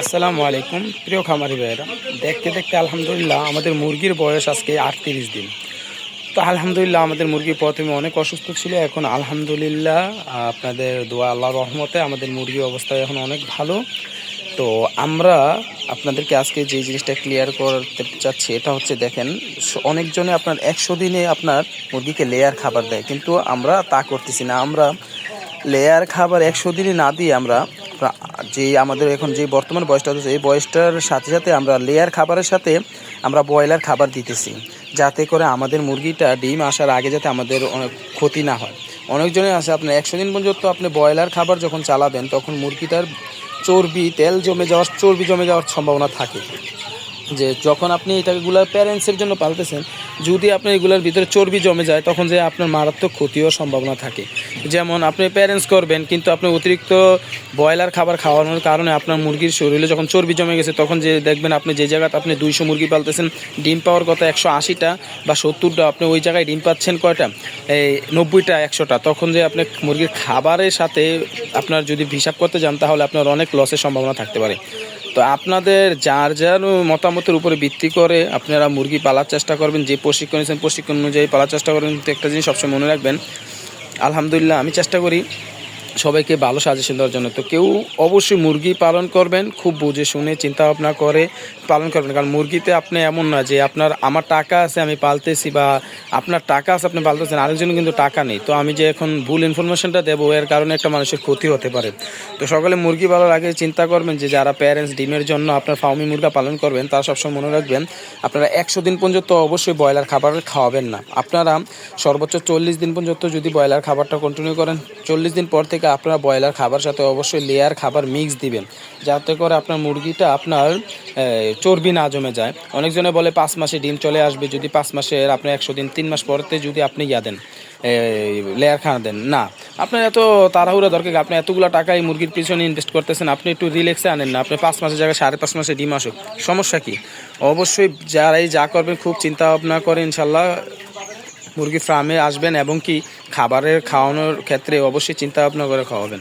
আসসালামু আলাইকুম। প্রিয় খামারি ভাইয়েরা, দেখতে দেখতে আলহামদুলিল্লাহ আমাদের মুরগির বয়স আজকে আটত্রিশ দিন। তো আলহামদুলিল্লাহ আমাদের মুরগি প্রথমে অনেক অসুস্থ ছিল, এখন আলহামদুলিল্লাহ, আপনাদের দোয়া আল্লাহ রহমতে আমাদের মুরগির অবস্থা এখন অনেক ভালো। তো আমরা আপনাদেরকে আজকে যে জিনিসটা ক্লিয়ার করতে চাচ্ছি, এটা হচ্ছে দেখেন, অনেকজনে আপনার একশো দিনে আপনার মুরগিকে লেয়ার খাবার দেয়, কিন্তু আমরা তা করতেছি না। আমরা লেয়ার খাবার একশো দিনে না দিয়ে আমরা যে আমাদের এখন যে বর্তমান বয়সটা হচ্ছে, এই বয়সটার সাথে সাথে আমরা লেয়ার খাবারের সাথে আমরা ব্রয়লার খাবার দিতেছি, যাতে করে আমাদের মুরগিটা ডিম আসার আগে যাতে আমাদের অনেক ক্ষতি না হয়। অনেকজনে আছে, আপনার একশো দিন পর্যন্ত আপনি ব্রয়লার খাবার যখন চালাবেন, তখন মুরগিটার চর্বি, তেল জমে যাওয়ার, চর্বি জমে যাওয়ার সম্ভাবনা থাকে। যে যখন আপনি এটাগুলো প্যারেন্টসের জন্য পালতেছেন যদি আপনার এগুলোর ভিতরে চর্বি জমে যায়, তখন যে আপনার মারাত্মক ক্ষতি হওয়ার সম্ভাবনা থাকে। যেমন আপনি প্যারেন্টস করবেন, কিন্তু আপনি অতিরিক্ত ব্রয়লার খাবার খাওয়ানোর কারণে আপনার মুরগির শরীরে যখন চর্বি জমে গেছে, তখন যে দেখবেন আপনি যে জায়গাতে আপনি দুইশো মুরগি পালতেছেন, ডিম পাওয়ার কথা একশো আশিটা বা সত্তরটা, আপনি ওই জায়গায় ডিম পাচ্ছেন কয়টা? এই নব্বইটা, একশোটা। তখন যে আপনি মুরগির খাবারের সাথে আপনার যদি হিসাব করতে যান, তাহলে আপনার অনেক লসের সম্ভাবনা থাকতে পারে। তো আপনাদের যার যার মতামতের উপরে ভিত্তি করে আপনারা মুরগি পালার চেষ্টা করবেন, যে প্রশিক্ষণ নিয়েছেন, প্রশিক্ষণ অনুযায়ী পালার চেষ্টা করবেন। কিন্তু একটা জিনিস সবসময় মনে রাখবেন, আলহামদুলিল্লাহ আমি চেষ্টা করি সবাইকে ভালো সাজেশন দেওয়ার জন্য। তো কেউ অবশ্যই মুরগি পালন করবেন, খুব বুঝে শুনে চিন্তা ভাবনা করে পালন করবেন। কারণ মুরগিতে আপনি এমন না যে আপনার, আমার টাকা আছে, আমি পালতেছি বা আপনার টাকা আছে, আপনি পালতেছেন, আরেকজনের কিন্তু টাকা নেই। তো আমি যে এখন ভুল ইনফরমেশনটা দেবো, এর কারণে একটা মানুষের ক্ষতি হতে পারে। তো সকালে মুরগি পালার আগে চিন্তা করবেন যে যারা প্যারেন্টস ডিমের জন্য আপনার ফার্মি মুরগা পালন করবেন, তারা সবসময় মনে রাখবেন, আপনারা একশো দিন পর্যন্ত অবশ্যই ব্রয়লার খাবার খাওয়াবেন না। আপনারা সর্বোচ্চ চল্লিশ দিন পর্যন্ত যদি ব্রয়লার খাবারটা কন্টিনিউ করেন, চল্লিশ দিন পর থেকে আপনারা ব্রয়লার খাবার সাথে অবশ্যই লেয়ার খাবার মিক্স দিবেন। যাতে করে আপনার মুরগিটা আপনার চর্বি না জমে যায়। অনেকজনে বলে পাঁচ মাসে ডিম চলে আসবে, যদি পাঁচ মাসের আপনি একশো দিন, তিন মাস পরতে যদি আপনি ইয়া দেন লেয়ার খানা দেন, না। আপনার এত তাড়াহুড়া দরকার? আপনি এতগুলো টাকা এই মুরগির পিছনে ইনভেস্ট করতেছেন, আপনি একটু রিল্যাক্সে আনেন না। আপনি পাঁচ মাসের জায়গায় সাড়ে পাঁচ মাসে ডিম আসুক। সমস্যা কি? অবশ্যই যারাই যা করবেন, খুব চিন্তা ভাবনা করে ইনশাল্লাহ মুরগি ফার্মে আসবেন এবং কি খাবারের খাওয়ানোর ক্ষেত্রে অবশ্যই চিন্তা ভাবনা করে খাওয়াবেন।